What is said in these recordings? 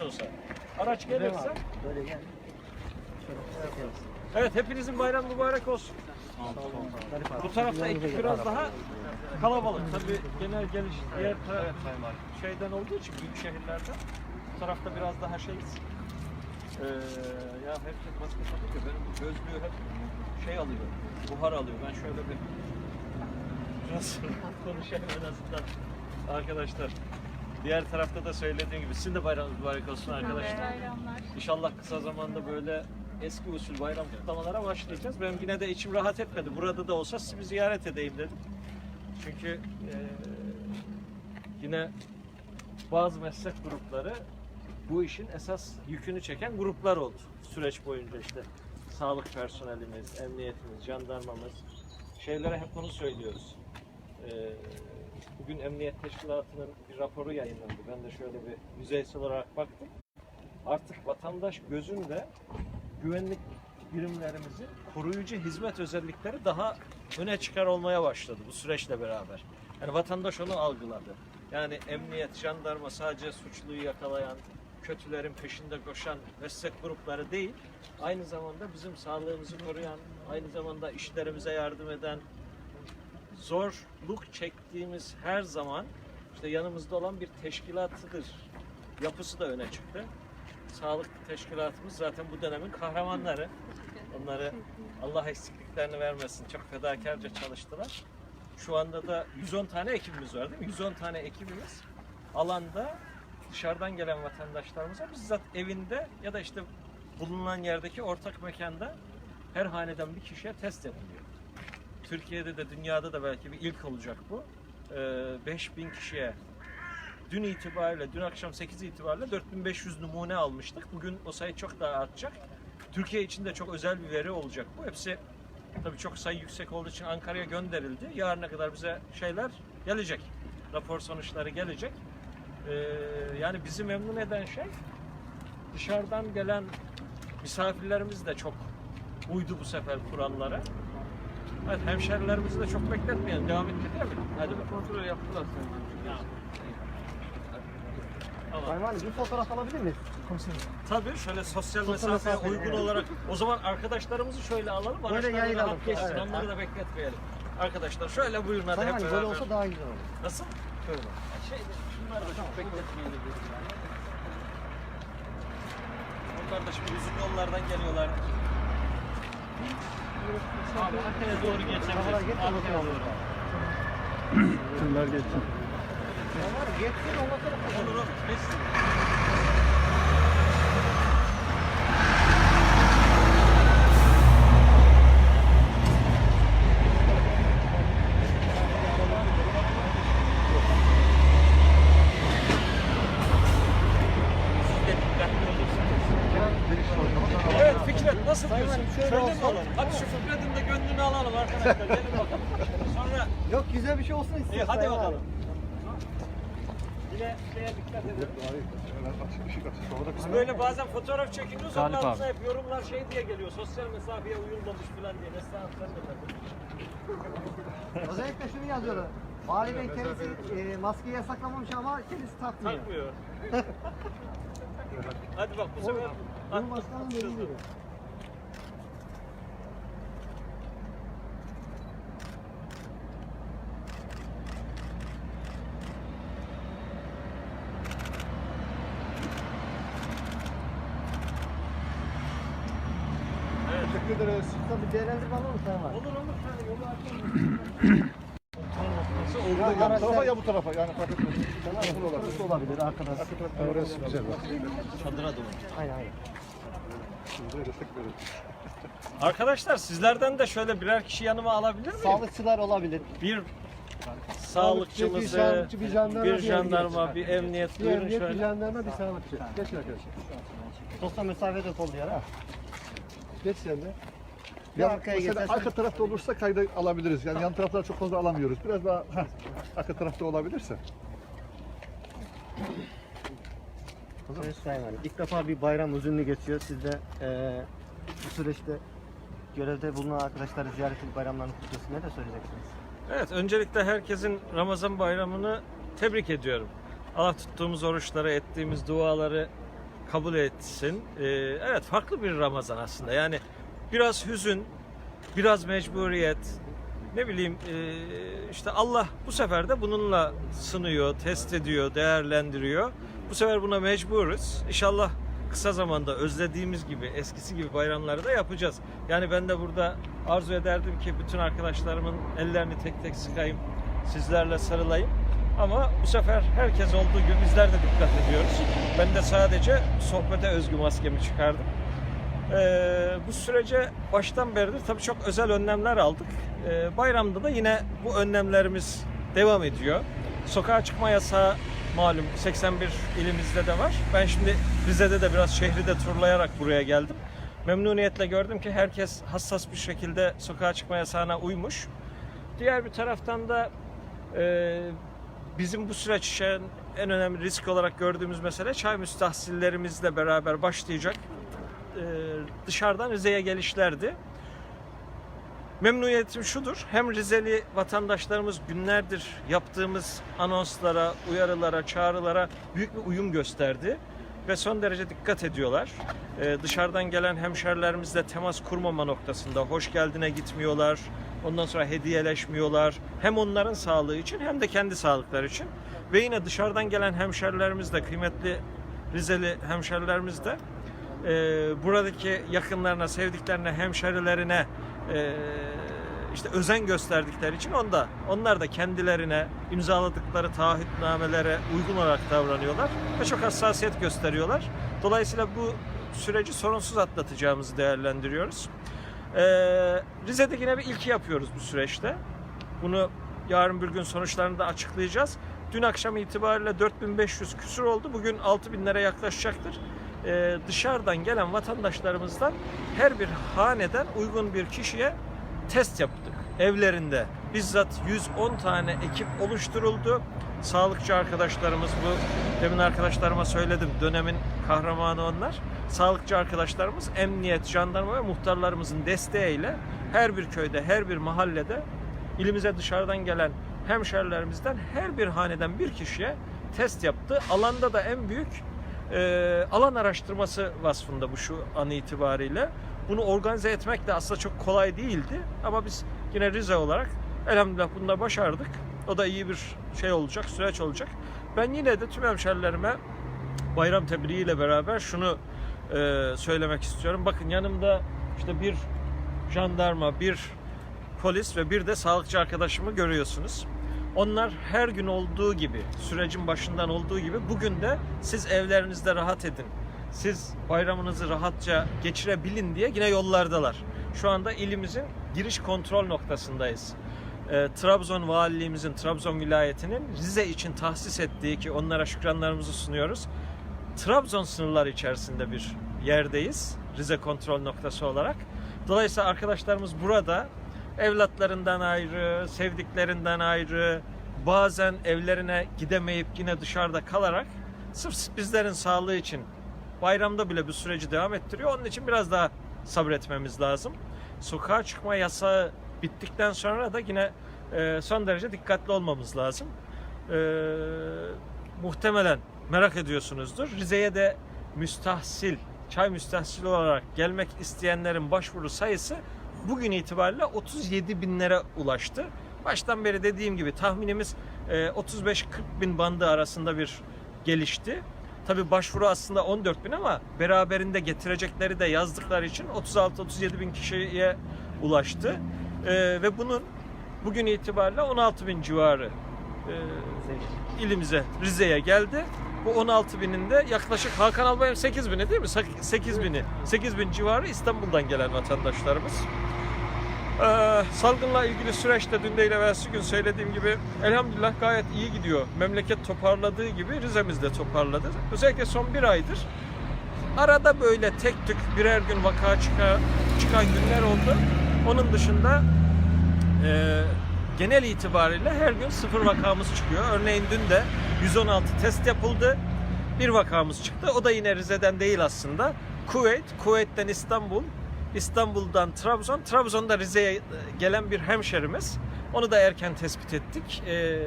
nasıl olsa. Araç gelirse. Böyle gel. Evet hepinizin bayram mübarek olsun. Bu tarafta ekip biraz daha kalabalık. Tabii genel geliş diğer taraf şeyden olduğu için büyük şehirlerden. Bu tarafta biraz daha şey. Ee, ya herkes maske takıyor. Benim bu gözlüğü hep şey alıyor. Buhar alıyor. Ben şöyle bir biraz konuşayım en azından arkadaşlar. Diğer tarafta da söylediğim gibi sizin de bayramınız mübarek olsun arkadaşlar. Bayramlar. İnşallah kısa zamanda böyle eski usul bayram kutlamalara başlayacağız. Benim yine de içim rahat etmedi. Burada da olsa sizi bir ziyaret edeyim dedim. Çünkü eee, yine bazı meslek grupları bu işin esas yükünü çeken gruplar oldu. Süreç boyunca işte sağlık personelimiz, emniyetimiz, jandarmamız şeylere hep onu söylüyoruz. Eee, bugün Emniyet Teşkilatı'nın bir raporu yayınlandı. Ben de şöyle bir yüzeysel olarak baktım artık vatandaş gözünde güvenlik birimlerimizi koruyucu hizmet özellikleri daha öne çıkar olmaya başladı bu süreçle beraber. Yani vatandaş onu algıladı. Yani emniyet, jandarma sadece suçluyu yakalayan, kötülerin peşinde koşan meslek grupları değil, aynı zamanda bizim sağlığımızı koruyan, aynı zamanda işlerimize yardım eden, zorluk çektiğimiz her zaman işte yanımızda olan bir teşkilatıdır. Yapısı da öne çıktı. Sağlık teşkilatımız zaten bu dönemin kahramanları. Onları Allah eksikliklerini vermesin. Çok fedakarca çalıştılar. Şu anda da 110 tane ekibimiz var değil mi? 110 tane ekibimiz alanda dışarıdan gelen vatandaşlarımıza bizzat evinde ya da işte bulunan yerdeki ortak mekanda her haneden bir kişiye test ediliyor. Türkiye'de de dünyada da belki bir ilk olacak bu. Ee, 5000 kişiye dün itibariyle, dün akşam 8 itibariyle 4500 numune almıştık. Bugün o sayı çok daha artacak. Türkiye için de çok özel bir veri olacak bu. Hepsi tabii çok sayı yüksek olduğu için Ankara'ya gönderildi. Yarına kadar bize şeyler gelecek. Rapor sonuçları gelecek. Ee, yani bizi memnun eden şey dışarıdan gelen misafirlerimiz de çok uydu bu sefer kurallara. Hadi hemşerilerimizi de çok bekletmeyelim. Devam ettirdiler mi? Hadi bakalım. Kontrol yaptılar sen. Tamam. Sayın Valim bir fotoğraf alabilir miyiz? Tabii şöyle sosyal Sosyal mesafeye mesafe, uygun evet. olarak o zaman arkadaşlarımızı şöyle alalım. Böyle araçlarla yayılalım. rahat geçsin. Evet. Onları da bekletmeyelim. Arkadaşlar şöyle buyurun hadi Sayın hep Valim beraber. böyle olsa daha güzel olur. Nasıl? Şöyle. Şey, şunları da çok bekletmeyelim dedim yani. Onlar da şimdi uzun yollardan geliyorlar. Abi arkaya doğru geçsin Arkaya doğru. Şunlar geçsin. Geçsin sonra Olur olur. Geçsin. Siz de dikkatli olursanız. Evet Fikret nasıl Sayın diyorsun? Valim, şöyle Şöyle mi olsun. alalım? Hadi şu Fikret'in de gönlünü alalım arkadaşlar. Gelin bakalım. Sonra Yok güzel bir şey olsun iyi istiyoruz. hadi bakalım. Yine şeye dikkat edelim. Biz böyle bazen fotoğraf çekiniyoruz. Galip altına hep yorumlar şey diye geliyor. Sosyal mesafeye uyulmamış falan diye. Neslihan sen de. Özellikle şunu yazıyorlar. Vali Bey kendisi e, maskeyi yasaklamamış ama kendisi takmıyor. Takmıyor. Hadi bak bu sefer Cumhurbaşkanı dediği gibi. Teşekkür ederiz. Değerlendirme alalım Sayın Valim. olur olur. Yolu açalım. Ya, ya bu tarafa ya bu tarafa yani fark etmez. Nasıl olabilir? Olabilir arkadaş? Arka tarafta orası güzel bak. Çadıra doğru. Aynen aynen. Arkadaşlar sizlerden de şöyle birer kişi yanıma alabilir miyim? Sağlıkçılar olabilir. Bir sağlıkçımızı, bir sağlıkçı, bir jandarma, bir bir jandarma, bir emniyet. Bir Buyurun emniyet, bir şöyle. jandarma, bir sağlıkçı. Geç arkadaşlar. Sosyal mesafe de kol yer ha. Geç sen de. Bir Ya arkaya mesela geçersen. arka tarafta olursa kayda alabiliriz. Yani yan tarafları çok fazla alamıyoruz. Biraz daha heh, arka tarafta olabilirse. Evet Sayın Valim. İlk defa bir bayram uzunlu geçiyor. Siz de eee bu süreçte görevde bulunan arkadaşları ziyaret edip bayramlarını kutluyorsunuz. Ne de söyleyeceksiniz? Evet, öncelikle herkesin Ramazan bayramını tebrik ediyorum. Allah tuttuğumuz oruçları, ettiğimiz duaları kabul etsin. Ee, evet farklı bir Ramazan aslında. Yani biraz hüzün, biraz mecburiyet, ne bileyim e, işte Allah bu sefer de bununla sınıyor, test ediyor, değerlendiriyor. Bu sefer buna mecburuz. İnşallah kısa zamanda özlediğimiz gibi, eskisi gibi bayramları da yapacağız. Yani ben de burada arzu ederdim ki bütün arkadaşlarımın ellerini tek tek sıkayım, sizlerle sarılayım. Ama bu sefer herkes olduğu gibi bizler de dikkat ediyoruz. Ben de sadece sohbete özgü maskemi çıkardım. Ee, bu sürece baştan beridir tabii çok özel önlemler aldık. Ee, bayramda da yine bu önlemlerimiz devam ediyor. Sokağa çıkma yasağı malum 81 ilimizde de var. Ben şimdi Rize'de de biraz şehri de turlayarak buraya geldim. Memnuniyetle gördüm ki herkes hassas bir şekilde sokağa çıkma yasağına uymuş. Diğer bir taraftan da e, bizim bu süreç için en önemli risk olarak gördüğümüz mesele çay müstahsillerimizle beraber başlayacak dışarıdan Rize'ye gelişlerdi. Memnuniyetim şudur. Hem Rizeli vatandaşlarımız günlerdir yaptığımız anonslara, uyarılara, çağrılara büyük bir uyum gösterdi ve son derece dikkat ediyorlar. Ee, dışarıdan gelen hemşerilerimizle temas kurmama noktasında hoş geldine gitmiyorlar. Ondan sonra hediyeleşmiyorlar. Hem onların sağlığı için hem de kendi sağlıkları için. Ve yine dışarıdan gelen hemşerilerimiz de kıymetli Rizeli hemşerilerimiz de e, buradaki yakınlarına, sevdiklerine, hemşerilerine e, işte özen gösterdikleri için onda onlar da kendilerine imzaladıkları taahhütnamelere uygun olarak davranıyorlar ve çok hassasiyet gösteriyorlar. Dolayısıyla bu süreci sorunsuz atlatacağımızı değerlendiriyoruz. E, Rize'de yine bir ilki yapıyoruz bu süreçte. Bunu yarın bir gün sonuçlarını da açıklayacağız. Dün akşam itibariyle 4500 küsur oldu. Bugün 6000'lere yaklaşacaktır. Ee, dışarıdan gelen vatandaşlarımızdan her bir haneden uygun bir kişiye test yaptık. Evlerinde bizzat 110 tane ekip oluşturuldu. Sağlıkçı arkadaşlarımız bu demin arkadaşlarıma söyledim dönemin kahramanı onlar. Sağlıkçı arkadaşlarımız emniyet, jandarma ve muhtarlarımızın desteğiyle her bir köyde, her bir mahallede ilimize dışarıdan gelen hemşerilerimizden her bir haneden bir kişiye test yaptı. Alanda da en büyük e, alan araştırması vasfında bu şu an itibariyle. Bunu organize etmek de aslında çok kolay değildi. Ama biz yine Rize olarak elhamdülillah bunda başardık. O da iyi bir şey olacak, süreç olacak. Ben yine de tüm hemşerilerime bayram tebriğiyle beraber şunu e, söylemek istiyorum. Bakın yanımda işte bir jandarma, bir polis ve bir de sağlıkçı arkadaşımı görüyorsunuz. Onlar her gün olduğu gibi, sürecin başından olduğu gibi bugün de siz evlerinizde rahat edin. Siz bayramınızı rahatça geçirebilin diye yine yollardalar. Şu anda ilimizin giriş kontrol noktasındayız. Ee, Trabzon valiliğimizin, Trabzon vilayetinin Rize için tahsis ettiği ki onlara şükranlarımızı sunuyoruz. Trabzon sınırları içerisinde bir yerdeyiz. Rize kontrol noktası olarak. Dolayısıyla arkadaşlarımız burada evlatlarından ayrı, sevdiklerinden ayrı, bazen evlerine gidemeyip yine dışarıda kalarak sırf bizlerin sağlığı için bayramda bile bu süreci devam ettiriyor. Onun için biraz daha sabretmemiz lazım. Sokağa çıkma yasağı bittikten sonra da yine e, son derece dikkatli olmamız lazım. E, muhtemelen merak ediyorsunuzdur. Rize'ye de müstahsil, çay müstahsil olarak gelmek isteyenlerin başvuru sayısı bugün itibariyle 37 binlere ulaştı. Baştan beri dediğim gibi tahminimiz e, 35-40 bin bandı arasında bir gelişti. Tabi başvuru aslında 14 bin ama beraberinde getirecekleri de yazdıkları için 36-37 bin kişiye ulaştı. E, ve bunun bugün itibariyle 16 bin civarı e, ilimize, Rize'ye geldi. Bu 16 binin de yaklaşık Hakan Albay'ın 8 bini değil mi? 8 bini. 8 bin civarı İstanbul'dan gelen vatandaşlarımız. Ee, salgınla ilgili süreçte dün değil evvelsi gün söylediğim gibi elhamdülillah gayet iyi gidiyor. Memleket toparladığı gibi Rize'miz de toparladı. Özellikle son bir aydır arada böyle tek tük birer gün vaka çıka, çıkan günler oldu. Onun dışında e, genel itibariyle her gün sıfır vakamız çıkıyor. Örneğin dün de 116 test yapıldı. Bir vakamız çıktı. O da yine Rize'den değil aslında. Kuveyt, Kuveyt'ten İstanbul, İstanbul'dan Trabzon, Trabzon'da Rize'ye gelen bir hemşerimiz. Onu da erken tespit ettik. Ee,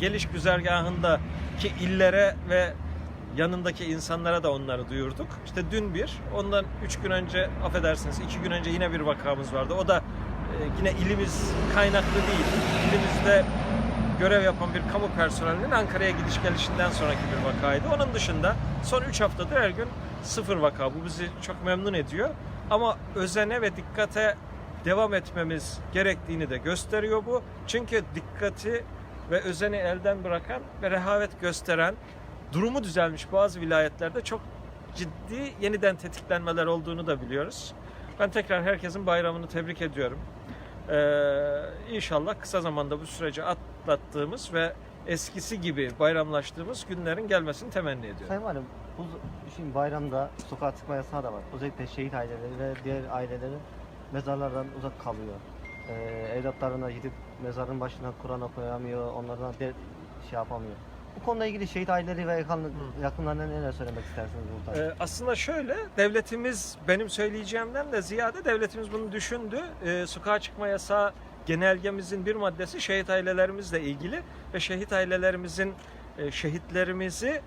geliş güzergahındaki illere ve yanındaki insanlara da onları duyurduk. İşte dün bir, ondan üç gün önce affedersiniz iki gün önce yine bir vakamız vardı. O da e, yine ilimiz kaynaklı değil. İlimizde görev yapan bir kamu personelinin Ankara'ya gidiş gelişinden sonraki bir vakaydı. Onun dışında son 3 haftadır her gün sıfır vaka. Bu bizi çok memnun ediyor. Ama özene ve dikkate devam etmemiz gerektiğini de gösteriyor bu. Çünkü dikkati ve özeni elden bırakan ve rehavet gösteren durumu düzelmiş bazı vilayetlerde çok ciddi yeniden tetiklenmeler olduğunu da biliyoruz. Ben tekrar herkesin bayramını tebrik ediyorum. Ee, inşallah kısa zamanda bu süreci atlattığımız ve eskisi gibi bayramlaştığımız günlerin gelmesini temenni ediyorum. Sayın Valim, bu şimdi bayramda sokağa çıkma yasağı da var. Özellikle şehit aileleri ve diğer aileleri mezarlardan uzak kalıyor. Ee, evlatlarına gidip mezarın başına Kur'an okuyamıyor, onlardan de şey yapamıyor. Bu konuyla ilgili şehit aileleri ve yakın, yakınlarına neler söylemek istersiniz burada? Ee, aslında şöyle, devletimiz benim söyleyeceğimden de ziyade devletimiz bunu düşündü. Ee, sokağa çıkma yasağı genelgemizin bir maddesi şehit ailelerimizle ilgili ve şehit ailelerimizin e, şehitlerimizi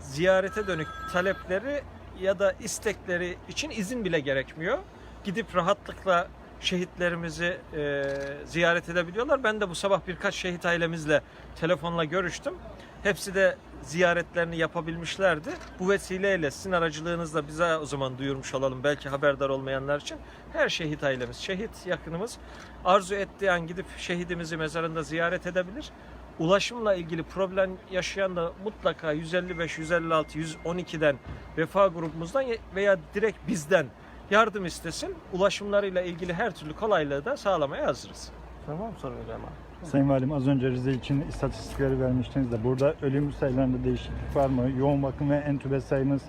ziyarete dönük talepleri ya da istekleri için izin bile gerekmiyor. Gidip rahatlıkla şehitlerimizi e, ziyaret edebiliyorlar. Ben de bu sabah birkaç şehit ailemizle telefonla görüştüm. Hepsi de ziyaretlerini yapabilmişlerdi. Bu vesileyle sizin aracılığınızla bize o zaman duyurmuş olalım. Belki haberdar olmayanlar için. Her şehit ailemiz, şehit yakınımız arzu ettiği an gidip şehidimizi mezarında ziyaret edebilir. Ulaşımla ilgili problem yaşayan da mutlaka 155, 156, 112'den vefa grubumuzdan veya direkt bizden yardım istesin. Ulaşımlarıyla ilgili her türlü kolaylığı da sağlamaya hazırız. Tamam mı soru hocam? Sayın Valim az önce Rize için istatistikleri vermiştiniz de burada ölüm sayılarında değişiklik var mı? Yoğun bakım ve entübe sayımız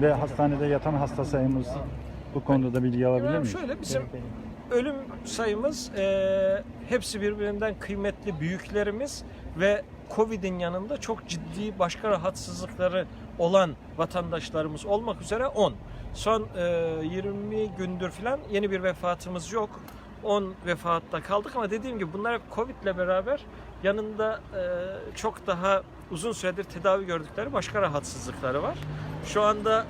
ve hastanede yatan hasta sayımız bu konuda da bilgi alabilir miyiz? şöyle bizim ölüm sayımız e, hepsi birbirinden kıymetli büyüklerimiz ve Covid'in yanında çok ciddi başka rahatsızlıkları olan vatandaşlarımız olmak üzere 10. Son e, 20 gündür falan yeni bir vefatımız yok. 10 vefatta kaldık ama dediğim gibi bunlar hep Covid'le beraber yanında e, çok daha uzun süredir tedavi gördükleri başka rahatsızlıkları var. Şu anda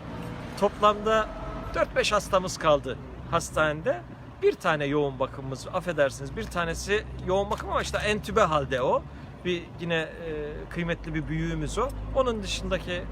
toplamda 4-5 hastamız kaldı hastanede. Bir tane yoğun bakımımız, affedersiniz bir tanesi yoğun bakım ama işte entübe halde o. Bir yine e, kıymetli bir büyüğümüz o. Onun dışındaki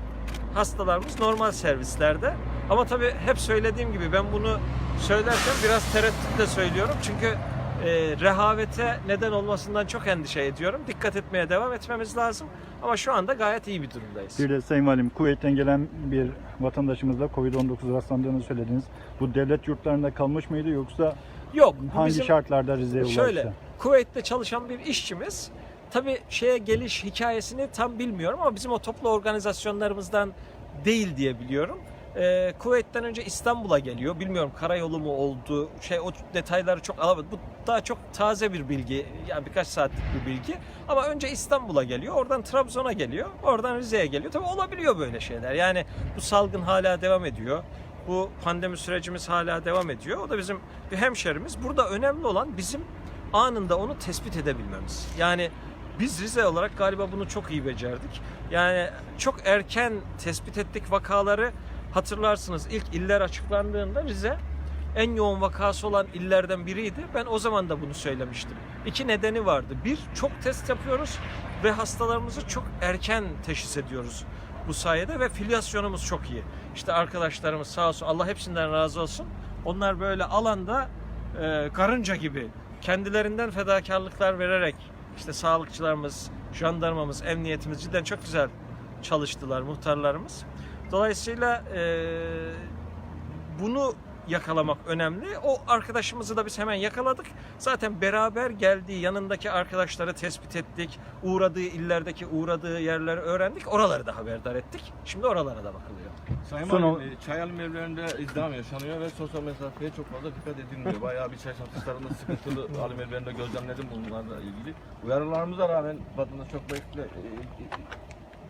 hastalarımız normal servislerde. Ama tabii hep söylediğim gibi ben bunu söylerken biraz tereddütle söylüyorum. Çünkü e, rehavete neden olmasından çok endişe ediyorum. Dikkat etmeye devam etmemiz lazım. Ama şu anda gayet iyi bir durumdayız. Bir de Sayın Valim Kuveyt'ten gelen bir vatandaşımızla Covid-19 rastlandığını söylediniz. Bu devlet yurtlarında kalmış mıydı yoksa Yok. bu hangi bizim- şartlarda Rize'ye ulaştı? Şöyle, Kuveyt'te çalışan bir işçimiz. Tabii şeye geliş hikayesini tam bilmiyorum ama bizim o toplu organizasyonlarımızdan değil diye biliyorum. Ee, Kuveyt'ten önce İstanbul'a geliyor. Bilmiyorum karayolu mu oldu. Şey o detayları çok alamadım. Bu daha çok taze bir bilgi. Yani birkaç saatlik bir bilgi. Ama önce İstanbul'a geliyor. Oradan Trabzon'a geliyor. Oradan Rize'ye geliyor. Tabii olabiliyor böyle şeyler. Yani bu salgın hala devam ediyor. Bu pandemi sürecimiz hala devam ediyor. O da bizim bir hemşerimiz. Burada önemli olan bizim anında onu tespit edebilmemiz. Yani biz Rize olarak galiba bunu çok iyi becerdik. Yani çok erken tespit ettik vakaları. Hatırlarsınız ilk iller açıklandığında Rize en yoğun vakası olan illerden biriydi. Ben o zaman da bunu söylemiştim. İki nedeni vardı. Bir, çok test yapıyoruz ve hastalarımızı çok erken teşhis ediyoruz bu sayede ve filyasyonumuz çok iyi. İşte arkadaşlarımız sağ olsun Allah hepsinden razı olsun. Onlar böyle alanda e, karınca gibi kendilerinden fedakarlıklar vererek işte sağlıkçılarımız, jandarmamız, emniyetimiz cidden çok güzel çalıştılar muhtarlarımız. Dolayısıyla e, bunu yakalamak önemli. O arkadaşımızı da biz hemen yakaladık. Zaten beraber geldiği yanındaki arkadaşları tespit ettik. Uğradığı illerdeki uğradığı yerleri öğrendik. Oraları da haberdar ettik. Şimdi oralara da bakılıyor. Sayın Son Valim, e, çay alım evlerinde izdiham yaşanıyor ve sosyal mesafeye çok fazla dikkat edilmiyor. Bayağı bir çay satışlarında sıkıntılı alım evlerinde gözlemledim bunlarla ilgili. Uyarılarımıza rağmen vatandaş çok bekle, e, e,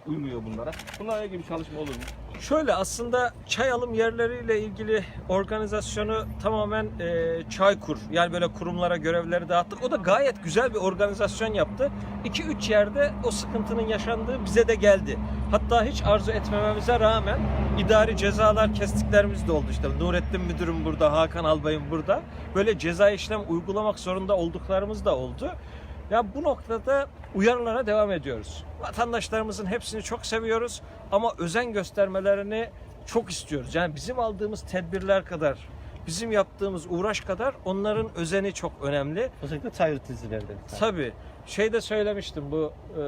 uymuyor bunlara. Bunlarla ilgili bir çalışma olur mu? Şöyle aslında çay alım yerleriyle ilgili organizasyonu tamamen e, Çaykur yani böyle kurumlara görevleri dağıttık. O da gayet güzel bir organizasyon yaptı. 2-3 yerde o sıkıntının yaşandığı bize de geldi. Hatta hiç arzu etmememize rağmen idari cezalar kestiklerimiz de oldu. İşte Nurettin Müdürüm burada, Hakan Albayım burada. Böyle ceza işlem uygulamak zorunda olduklarımız da oldu. Ya bu noktada uyarılara devam ediyoruz. Vatandaşlarımızın hepsini çok seviyoruz ama özen göstermelerini çok istiyoruz. Yani bizim aldığımız tedbirler kadar, bizim yaptığımız uğraş kadar onların özeni çok önemli. Özellikle çay üreticileri de. Tabii şey de söylemiştim bu e,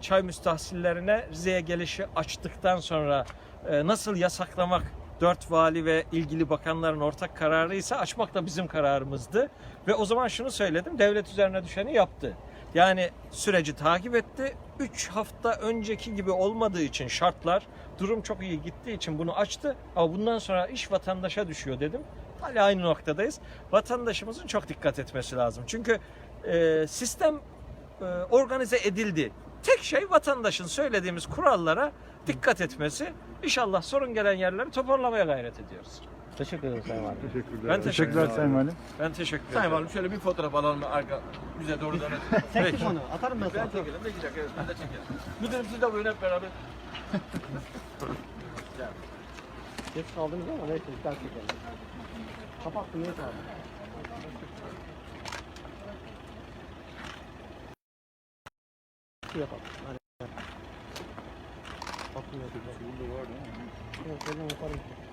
çay müstahsillerine Rize'ye gelişi açtıktan sonra e, nasıl yasaklamak dört vali ve ilgili bakanların ortak kararıysa açmak da bizim kararımızdı. Ve o zaman şunu söyledim devlet üzerine düşeni yaptı. Yani süreci takip etti. 3 hafta önceki gibi olmadığı için şartlar durum çok iyi gittiği için bunu açtı. Ama bundan sonra iş vatandaşa düşüyor dedim. Hala aynı noktadayız. Vatandaşımızın çok dikkat etmesi lazım. Çünkü e, sistem e, organize edildi. Tek şey vatandaşın söylediğimiz kurallara dikkat etmesi. İnşallah sorun gelen yerleri toparlamaya gayret ediyoruz. Teşekkür ederim Sayın Valim. Teşekkürler. Ben teşekkür Teşekkürler ederim. Sayın Valim. Ben teşekkür ederim. Sayın Valim şöyle bir fotoğraf alalım mı arka bize doğru dönelim. Çektim onu. Atarım ben ben sana. çekelim, ne evet, ben de çekelim. Müdürüm siz de buyurun hep beraber. Geç kaldınız ama neyse bir daha çekelim. Kapattım neyse abi. Yapalım. Hadi. Bakın yapacağım. Şurada var